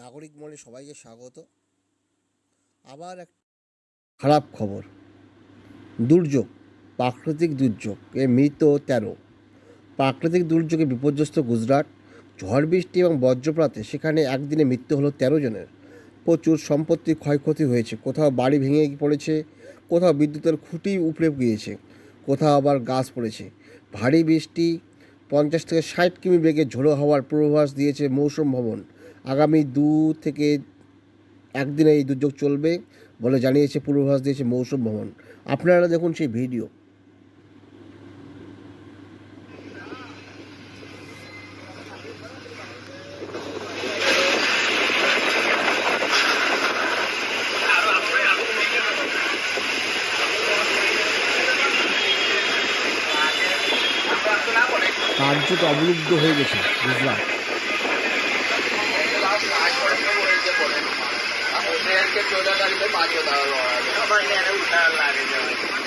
নাগরিক মনে সবাইকে স্বাগত। আবার এক খারাপ খবর। দুর্যোগ, প্রাকৃতিক দুর্যোগ, এ মৃত তেরো। প্রাকৃতিক দুর্যোগে বিপর্যস্ত গুজরাট, ঝড় বৃষ্টি এবং বজ্রপাতে সেখানে একদিনে মৃত্যু হলো তেরো জনের। প্রচুর সম্পত্তির ক্ষয়ক্ষতি হয়েছে। কোথাও বাড়ি ভেঙে পড়েছে, কোথাও বিদ্যুতের খুঁটি উপড়ে গিয়েছে, কোথাও আবার গাছ পড়েছে। ভারী বৃষ্টি, পঞ্চাশ থেকে ষাট কিমি বেগে ঝোড়ো হওয়ার পূর্বাভাস দিয়েছে মৌসুম ভবন। আগামী দু থেকে একদিনে এই দুর্যোগ চলবে বলে জানিয়েছে পূর্বাভাস দিয়েছে মৌসুম ভবন। আপনারা দেখুন সেই ভিডিও। কার্যত অবরুদ্ধ হয়ে গেছে પડે એમ કે ચૌદ તારીખે પાછો દાડો આવે છે. ઉતાર લાગે છે.